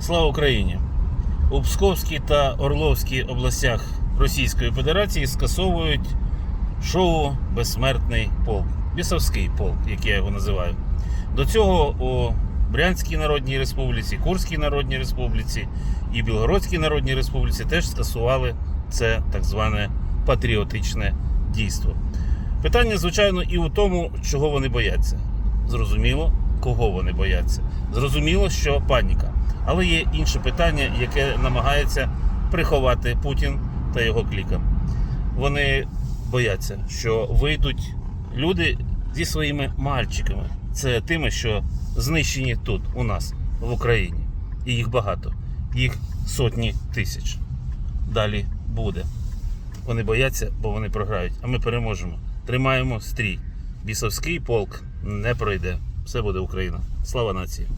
Слава Україні! У Псковській та Орловській областях Російської Федерації скасовують шоу Безсмертний полк. Бісовський полк, як я його називаю. До цього у Брянській Народній Республіці, Курській Народній Республіці і Білгородській Народній Республіці теж скасували це так зване патріотичне дійство. Питання, звичайно, і у тому, чого вони бояться. Зрозуміло, кого вони бояться. Зрозуміло, що паніка. Але є інше питання, яке намагається приховати Путін та його клікам. Вони бояться, що вийдуть люди зі своїми мальчиками. Це тими, що знищені тут, у нас, в Україні. І їх багато. Їх сотні тисяч. Далі буде. Вони бояться, бо вони програють. А ми переможемо. Тримаємо стрій. Бісовський полк не пройде. Все буде Україна. Слава нації!